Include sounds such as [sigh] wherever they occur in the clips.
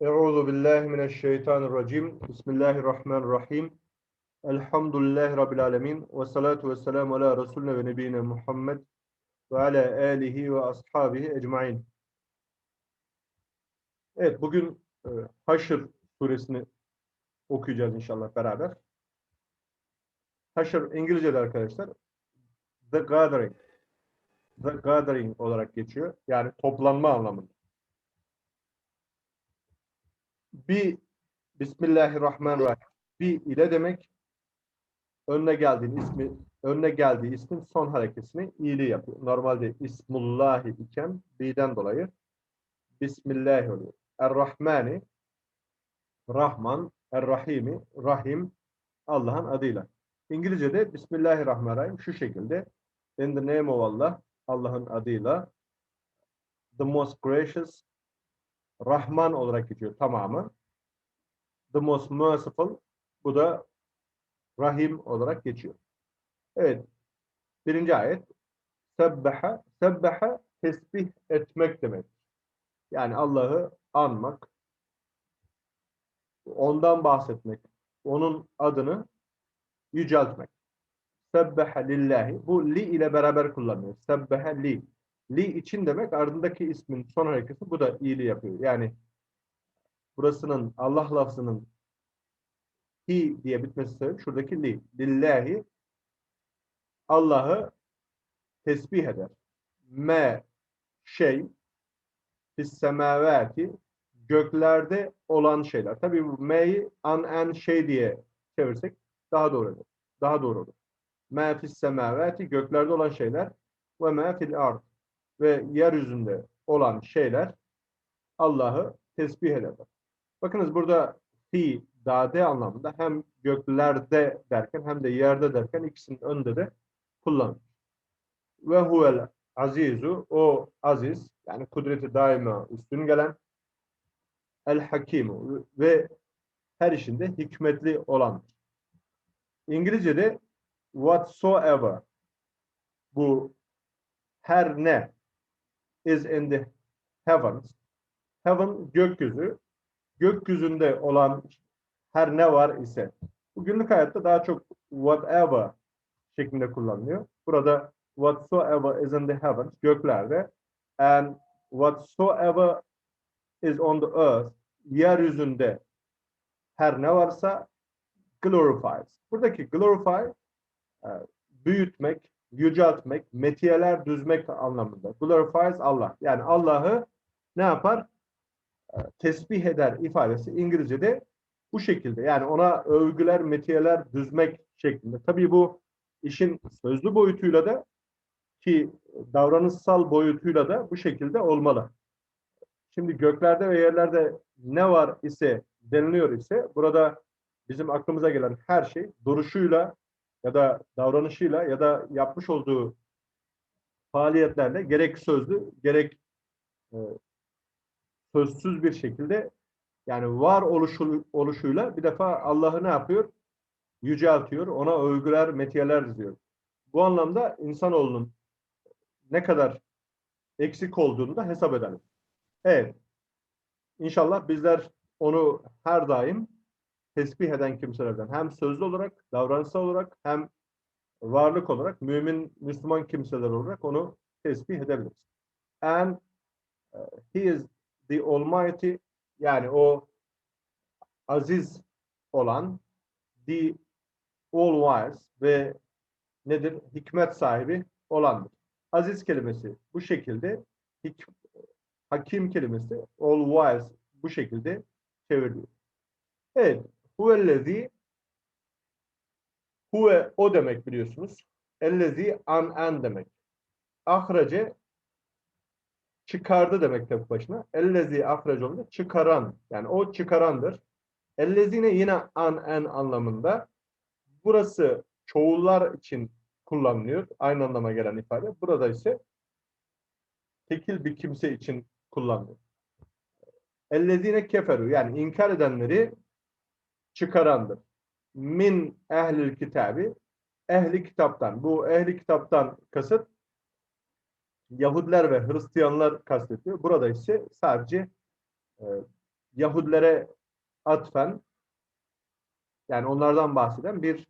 Euzu billahi mineşşeytanirracim. Bismillahirrahmanirrahim. Elhamdülillahi rabbil alamin ve salatu vesselamü ala resulina ve nebiyina Muhammed ve ala alihi ve ashabihi ecmaîn. Evet, bugün e, Haşr suresini okuyacağız inşallah beraber. Haşr İngilizce'de arkadaşlar The Gathering. The Gathering olarak geçiyor. Yani toplanma anlamında. Bir Bismillahirrahmanirrahim. Bir ile demek önüne geldiğin ismi önüne geldiği ismin son harekesini iyiliği yapıyor. Normalde İsmullahi iken birden dolayı Bismillah oluyor. Er-Rahmani Rahman, Er-Rahimi Rahim Allah'ın adıyla. İngilizce'de Bismillahirrahmanirrahim şu şekilde In the name of Allah Allah'ın adıyla The most gracious Rahman olarak geçiyor tamamı. The most merciful bu da Rahim olarak geçiyor. Evet. Birinci ayet Sebbeha Sebbeha tesbih etmek demek. Yani Allah'ı anmak, ondan bahsetmek, onun adını yüceltmek. Sebbeha lillahi. Bu li ile beraber kullanılıyor. Sebbeha li. Li için demek ardındaki ismin son hareketi bu da iyiliği yapıyor. Yani burasının Allah lafzının hi diye bitmesi sebebi şuradaki li. Lillahi Allah'ı tesbih eder. Me şey fis semavati göklerde olan şeyler. Tabii bu me'yi an en şey diye çevirsek daha doğru olur. Daha doğru olur. Me fis semavati göklerde olan şeyler ve me fil ard ve yeryüzünde olan şeyler Allah'ı tesbih ederler. Bakınız burada fi dade anlamında hem göklerde derken hem de yerde derken ikisinin önünde de kullanılır. Ve huvel azizu o aziz yani kudreti daima üstün gelen el hakimu ve her işinde hikmetli olandır. İngilizce'de whatsoever bu her ne is in the heavens. Heaven gökyüzü. Gökyüzünde olan her ne var ise. Bu günlük hayatta daha çok whatever şeklinde kullanılıyor. Burada whatsoever is in the heavens göklerde and whatsoever is on the earth yeryüzünde her ne varsa glorifies. Buradaki glorify e, büyütmek, yüceltmek, metiyeler düzmek anlamında. Glorifies Allah. Yani Allah'ı ne yapar? E, tesbih eder ifadesi İngilizce'de bu şekilde. Yani ona övgüler, metiyeler düzmek şeklinde. Tabii bu işin sözlü boyutuyla da ki davranışsal boyutuyla da bu şekilde olmalı. Şimdi göklerde ve yerlerde ne var ise deniliyor ise burada bizim aklımıza gelen her şey duruşuyla ya da davranışıyla ya da yapmış olduğu faaliyetlerle gerek sözlü gerek e, sözsüz bir şekilde yani var oluşu, oluşuyla bir defa Allah'ı ne yapıyor? Yüceltiyor. Ona övgüler, metiyeler diziyor. Bu anlamda insanoğlunun ne kadar eksik olduğunu da hesap edelim. Evet. İnşallah bizler onu her daim tesbih eden kimselerden hem sözlü olarak, davranışsal olarak hem varlık olarak, mümin, Müslüman kimseler olarak onu tesbih edebiliriz. And uh, he is the Almighty yani o aziz olan the all wise ve nedir? Hikmet sahibi olandır. Aziz kelimesi bu şekilde hik, hakim kelimesi all wise bu şekilde çevriliyor. Evet. Huvellezi huve o demek biliyorsunuz. Ellezi an en demek. Ahrece çıkardı demek tek başına. Ellezi ahrece olunca çıkaran. Yani o çıkarandır. Ellezine yine an en anlamında. Burası çoğullar için kullanılıyor. Aynı anlama gelen ifade. Burada ise tekil bir kimse için kullanılıyor. Ellezine keferu yani inkar edenleri çıkarandır. Min ehlil kitabi ehli kitaptan. Bu ehli kitaptan kasıt Yahudiler ve Hristiyanlar kastediyor. Burada ise sadece e, Yahudilere atfen yani onlardan bahseden bir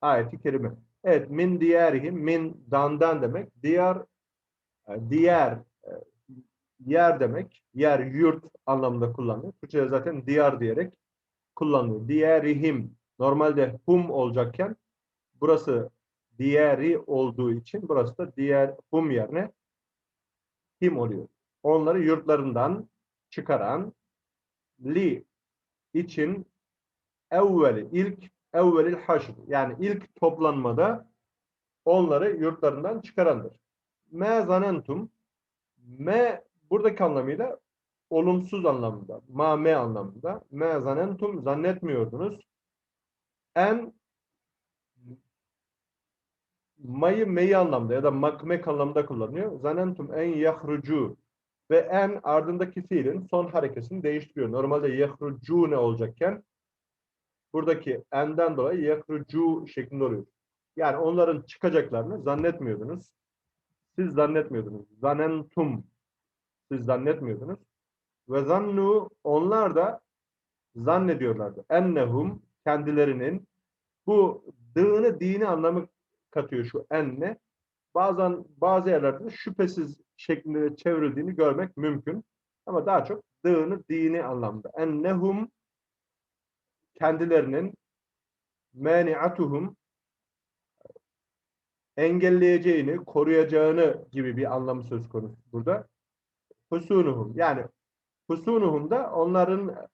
ayeti kerime. Evet, min diyerihim, min dandan demek. Diyar, e, diğer e, yer demek. Yer, yurt anlamında kullanılıyor. Türkçe'de zaten diyar diyerek kullanılıyor. Diyerihim, normalde hum olacakken burası diğeri olduğu için burası da diğer hum yerine him oluyor. Onları yurtlarından çıkaran li için evveli ilk evvelil haşr yani ilk toplanmada onları yurtlarından çıkarandır. Me zanentum me buradaki anlamıyla olumsuz anlamında, ma me anlamında. Me zanentum zannetmiyordunuz. En mayı meyi anlamda ya da makmek anlamda kullanıyor. Zanentum en yahrucu ve en ardındaki fiilin son harekesini değiştiriyor. Normalde yahrucu ne olacakken buradaki enden dolayı yahrucu şeklinde oluyor. Yani onların çıkacaklarını zannetmiyordunuz. Siz zannetmiyordunuz. Zanentum siz zannetmiyordunuz. Ve zannu onlar da zannediyorlardı. Ennehum kendilerinin bu dığını dini anlamı katıyor şu enne. Bazen bazı yerlerde de şüphesiz şeklinde çevrildiğini görmek mümkün. Ama daha çok dığını dini anlamda. Ennehum kendilerinin mani'atuhum engelleyeceğini, koruyacağını gibi bir anlamı söz konusu burada. Husunuhum yani husunuhum da onların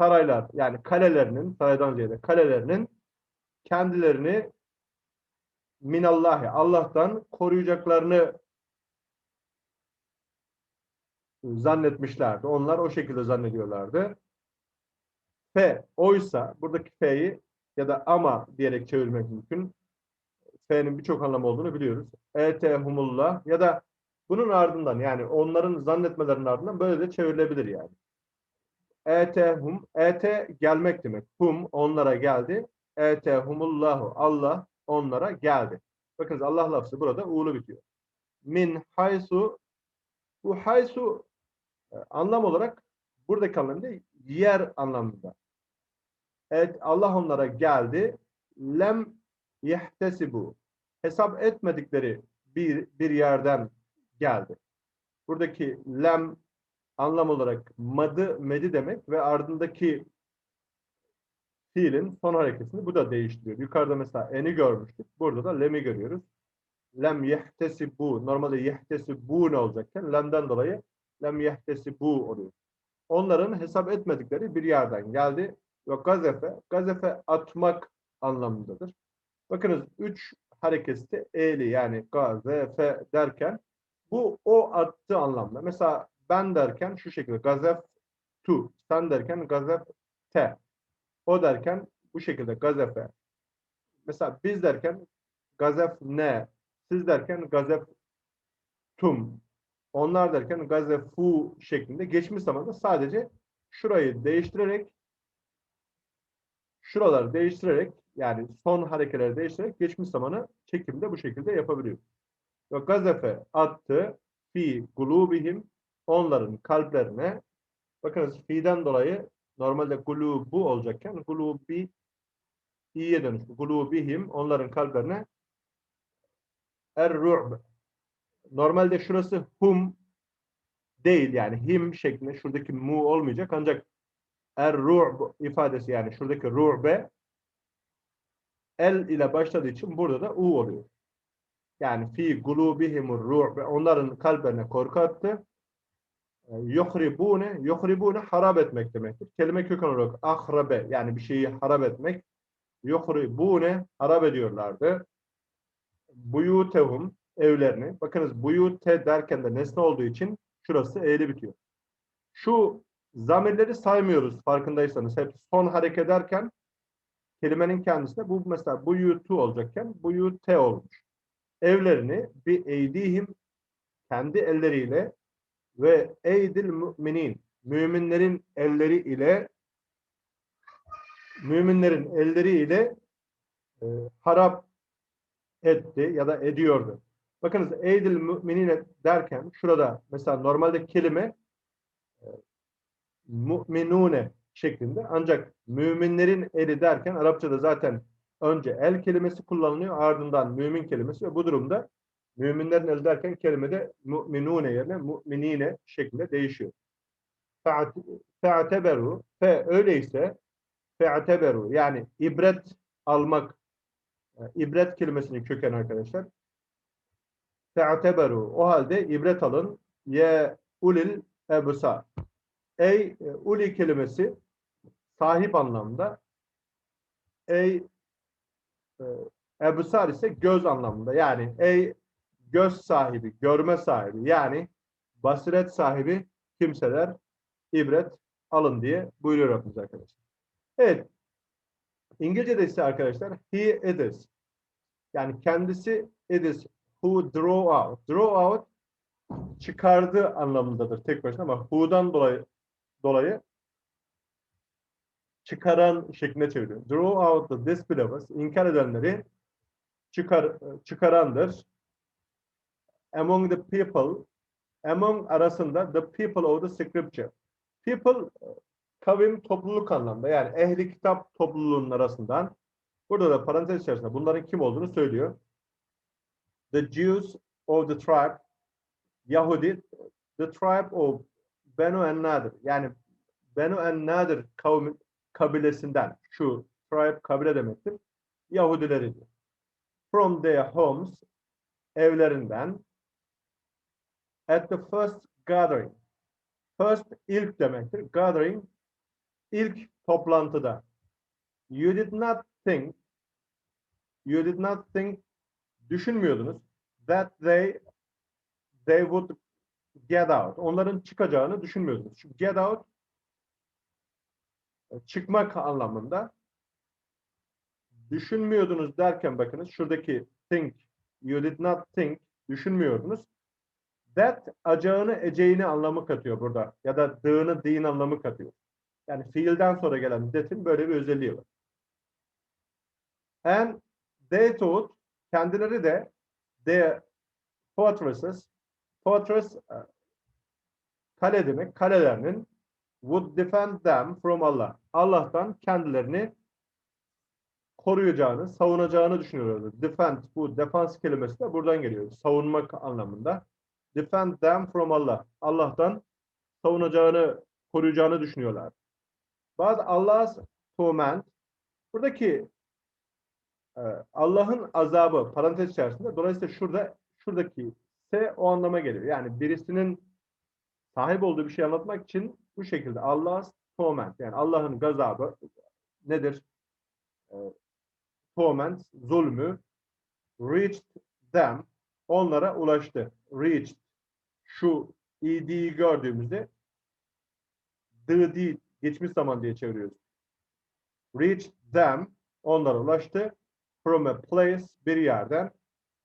saraylar yani kalelerinin saraydan ziyade kalelerinin kendilerini minallahi Allah'tan koruyacaklarını zannetmişlerdi. Onlar o şekilde zannediyorlardı. F oysa buradaki F'yi ya da ama diyerek çevirmek mümkün. F'nin birçok anlamı olduğunu biliyoruz. Etehumullah ya da bunun ardından yani onların zannetmelerinin ardından böyle de çevrilebilir yani. Etehum, ete gelmek demek. Hum onlara geldi. Etehumullahu Allah onlara geldi. Bakınız Allah lafzı burada uğulu bitiyor. Min haysu bu haysu e, anlam olarak buradaki anlamda yer anlamında. Evet Allah onlara geldi. Lem yehtesibu. Hesap etmedikleri bir, bir yerden geldi. Buradaki lem anlam olarak madı, medi demek ve ardındaki fiilin son hareketini bu da değiştiriyor. Yukarıda mesela eni görmüştük. Burada da lem'i görüyoruz. Lem yehtesibu. Normalde yehtesibu ne olacakken lemden dolayı lem yehtesibu oluyor. Onların hesap etmedikleri bir yerden geldi ve gazefe, gazefe atmak anlamındadır. Bakınız üç hareketi e'li yani gazefe derken bu o attı anlamda. Mesela ben derken şu şekilde gazef tu, sen derken gazef te. O derken bu şekilde gazefe. Mesela biz derken gazef ne, siz derken gazef tum, onlar derken gazefu şeklinde geçmiş zamanda sadece şurayı değiştirerek şuraları değiştirerek yani son hareketleri değiştirerek geçmiş zamanı çekimde bu şekilde yapabiliyor. Ve gazefe attı fi gulubihim onların kalplerine bakınız fi'den dolayı normalde gulubu olacakken gulubi iyiye dönüştü. Gulubihim onların kalplerine er-ru'b normalde şurası hum değil yani him şeklinde şuradaki mu olmayacak ancak er-ru'b ifadesi yani şuradaki ru'be el ile başladığı için burada da u oluyor. Yani fi gulubihimur ru'be onların kalplerine korku attı. Yuhribune, yuhribune harap etmek demektir. Kelime köken olarak ahrabe yani bir şeyi harap etmek. Yuhribune harap ediyorlardı. Buyutehum evlerini. Bakınız buyute derken de nesne olduğu için şurası eğri bitiyor. Şu zamirleri saymıyoruz farkındaysanız. Hep son hareket ederken kelimenin kendisinde bu mesela buyutu olacakken buyute olmuş. Evlerini bir eydihim kendi elleriyle ve eydil müminin müminlerin elleri ile müminlerin elleri ile e, harap etti ya da ediyordu. Bakınız eydil müminine derken şurada mesela normalde kelime e, mu'minune şeklinde. Ancak müminlerin eli derken Arapçada zaten önce el kelimesi kullanılıyor ardından mümin kelimesi ve bu durumda müminlerin eli derken kelimede mu'minune yerine mu'minine şeklinde değişiyor. Fe'ateberu fe öyleyse fe'ateberu yani ibret almak e, ibret kelimesinin kökeni arkadaşlar. Fe'ateberu o halde ibret alın ye ulil ebsar. Ey e, uli kelimesi sahip anlamda. Ey ebsar ise göz anlamında. Yani ey göz sahibi, görme sahibi yani basiret sahibi kimseler ibret alın diye buyuruyor Rabbimiz arkadaşlar. Evet. İngilizce'de ise arkadaşlar he it is. Yani kendisi it is who draw out. Draw out çıkardı anlamındadır tek başına ama who'dan dolayı dolayı çıkaran şeklinde çeviriyor. Draw out the disbelievers, inkar edenleri çıkar, çıkarandır. Among the people, among arasında the people of the scripture. People, kavim, topluluk anlamda. Yani ehli kitap topluluğunun arasından. Burada da parantez içerisinde bunların kim olduğunu söylüyor. The Jews of the tribe, Yahudi, the tribe of Benu and Nadir. Yani Benu and Nadir kavmi, kabilesinden şu tribe kabile demektir. Yahudileri. From their homes evlerinden at the first gathering. First ilk demektir. Gathering ilk toplantıda. You did not think you did not think düşünmüyordunuz that they they would get out. Onların çıkacağını düşünmüyordunuz. Çünkü get out çıkmak anlamında düşünmüyordunuz derken bakınız şuradaki think you did not think düşünmüyordunuz. That acağını eceğini anlamı katıyor burada ya da dığını din anlamı katıyor. Yani fiilden sonra gelen that'in böyle bir özelliği var. And they thought kendileri de their fortresses fortress kale demek kalelerinin would defend them from Allah. Allah'tan kendilerini koruyacağını, savunacağını düşünüyorlardı. Defend, bu defense kelimesi de buradan geliyor. Savunmak anlamında. Defend them from Allah. Allah'tan savunacağını, koruyacağını düşünüyorlar. Bazı Allah's torment, buradaki e, Allah'ın azabı parantez içerisinde. Dolayısıyla şurada şuradaki se o anlama geliyor. Yani birisinin sahip olduğu bir şey anlatmak için bu şekilde Allah's torment yani Allah'ın gazabı nedir? E, torment, zulmü reached them onlara ulaştı. Reached şu id'yi gördüğümüzde the geçmiş zaman diye çeviriyoruz. Reached them onlara ulaştı from a place bir yerden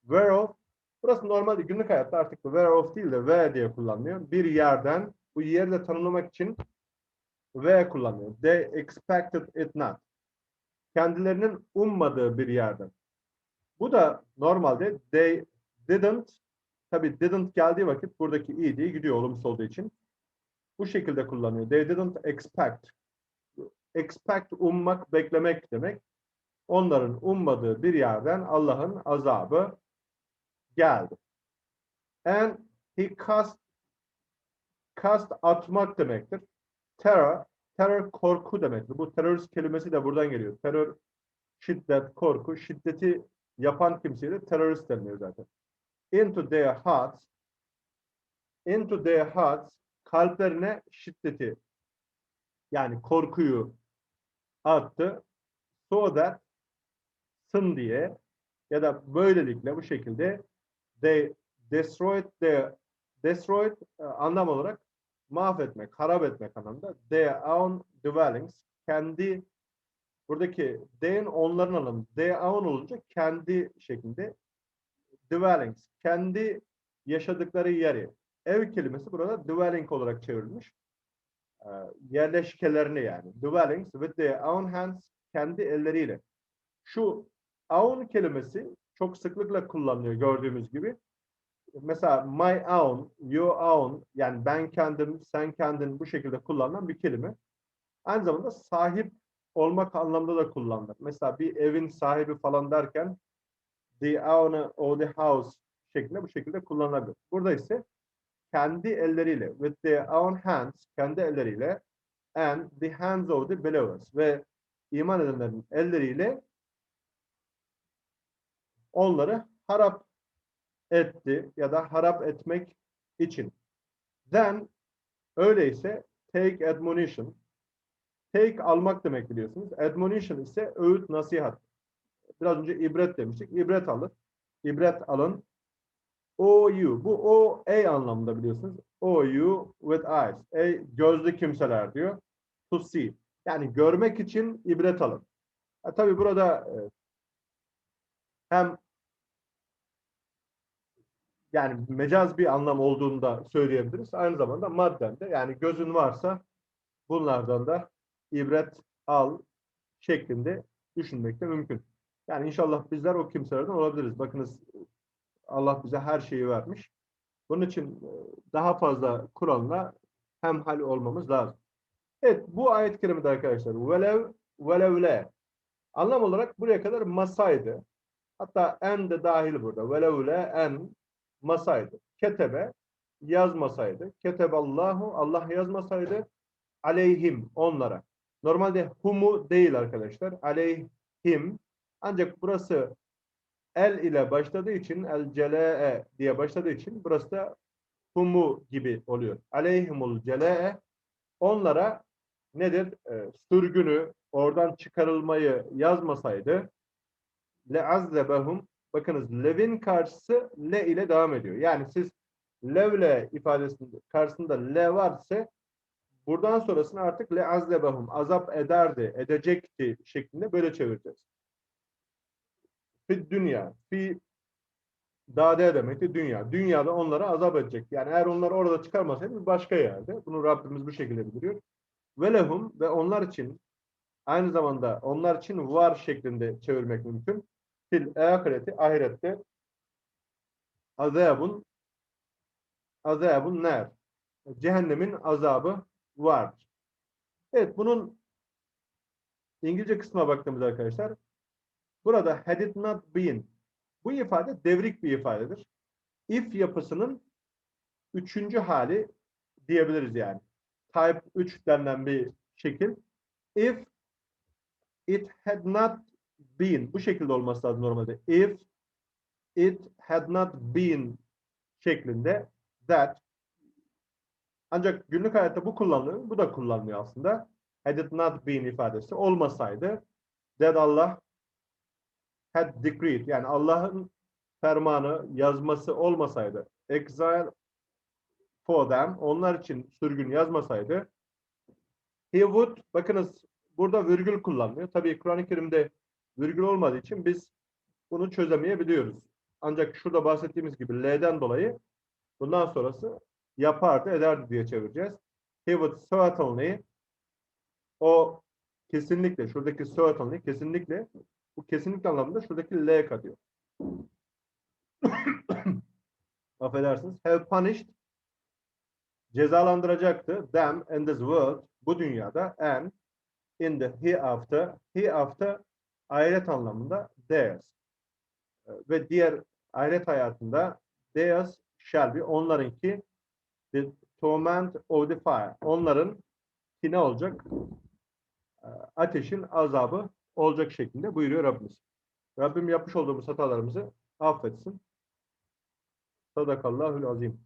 whereof burası normalde günlük hayatta artık whereof değil de where diye kullanılıyor. Bir yerden bu yeri de tanımlamak için ve kullanıyor. They expected it not. Kendilerinin ummadığı bir yerden. Bu da normalde they didn't tabi didn't geldiği vakit buradaki ed gidiyor olumsuz olduğu için. Bu şekilde kullanıyor. They didn't expect. Expect ummak, beklemek demek. Onların ummadığı bir yerden Allah'ın azabı geldi. And he cast Kast atmak demektir. Terror, terör korku demektir. Bu terörist kelimesi de buradan geliyor. Terör, şiddet, korku. Şiddeti yapan kimseye de terörist deniliyor zaten. Into their hearts, into their hearts, kalplerine şiddeti, yani korkuyu attı. So that, sın diye ya da böylelikle bu şekilde they destroyed their destroyed e, anlam olarak mahvetmek, harap etmek anlamında. Their own dwellings, kendi buradaki theyn onların anlamı. Their own olunca kendi şeklinde dwellings, kendi yaşadıkları yeri. Ev kelimesi burada dwelling olarak çevrilmiş. Ee, yerleşkelerini yani. Dwellings with their own hands, kendi elleriyle. Şu own kelimesi çok sıklıkla kullanılıyor gördüğümüz gibi. Mesela my own, your own yani ben kendim, sen kendin bu şekilde kullanılan bir kelime. Aynı zamanda sahip olmak anlamında da kullanılır. Mesela bir evin sahibi falan derken the owner of the house şeklinde bu şekilde kullanılabilir. Burada ise kendi elleriyle with their own hands kendi elleriyle and the hands of the believers ve iman edenlerin elleriyle onları harap etti ya da harap etmek için. Then öyleyse take admonition. Take almak demek biliyorsunuz. Admonition ise öğüt nasihat. Biraz önce ibret demiştik. İbret alın. İbret alın. O you. Bu o a anlamında biliyorsunuz. O you with eyes. Ey gözlü kimseler diyor. To see. Yani görmek için ibret alın. Ha, tabii burada e, hem yani mecaz bir anlam olduğunu da söyleyebiliriz. Aynı zamanda madden de yani gözün varsa bunlardan da ibret al şeklinde düşünmek de mümkün. Yani inşallah bizler o kimselerden olabiliriz. Bakınız Allah bize her şeyi vermiş. Bunun için e, daha fazla Kur'an'la hemhal olmamız lazım. Evet bu ayet-i kerimede arkadaşlar velev velevle anlam olarak buraya kadar masaydı. Hatta en de dahil burada. Velevle en masaydı. Ketebe yazmasaydı. Keteballahu Allah yazmasaydı aleyhim onlara. Normalde humu değil arkadaşlar. Aleyhim. Ancak burası el ile başladığı için el cele'e diye başladığı için burası da humu gibi oluyor. Aleyhimul cele'e onlara nedir? E, sürgünü, oradan çıkarılmayı yazmasaydı leazzebehum bakınız levin karşısı le ile devam ediyor. Yani siz levle ifadesinde karşısında le varsa buradan sonrasını artık leazzebehum azap ederdi, edecekti şeklinde böyle çevireceğiz. Fi dünya, fi dade demekti dünya. Dünyada onlara azap edecek. Yani eğer onlar orada çıkarmasaydı bir başka yerde. Bunu Rabbimiz bu şekilde bildiriyor. Ve lehum ve onlar için aynı zamanda onlar için var şeklinde çevirmek mümkün. Fil ahireti ahirette azabun azabun ner. Cehennemin azabı vardır. Evet bunun İngilizce kısmına baktığımızda arkadaşlar burada had it not been bu ifade devrik bir ifadedir. If yapısının üçüncü hali diyebiliriz yani. Type 3 denilen bir şekil. If it had not been bu şekilde olması lazım normalde. If it had not been şeklinde that ancak günlük hayatta bu kullanılıyor. Bu da kullanılıyor aslında. Had it not been ifadesi olmasaydı that Allah had decreed yani Allah'ın fermanı yazması olmasaydı exile for them onlar için sürgün yazmasaydı he would bakınız burada virgül kullanmıyor. Tabii Kur'an-ı Kerim'de virgül olmadığı için biz bunu çözemeyebiliyoruz. Ancak şurada bahsettiğimiz gibi L'den dolayı bundan sonrası yapardı, ederdi diye çevireceğiz. He would certainly o kesinlikle şuradaki certainly kesinlikle bu kesinlikle anlamında şuradaki L katıyor. [coughs] Affedersiniz. Have punished cezalandıracaktı them in this world bu dünyada and in the hereafter hereafter ahiret anlamında theirs ve diğer ahiret hayatında theirs shall be onlarınki the torment of the fire onların ki ne olacak ateşin azabı olacak şeklinde buyuruyor Rabbimiz. Rabbim yapmış olduğumuz hatalarımızı affetsin. Sadakallahül azim.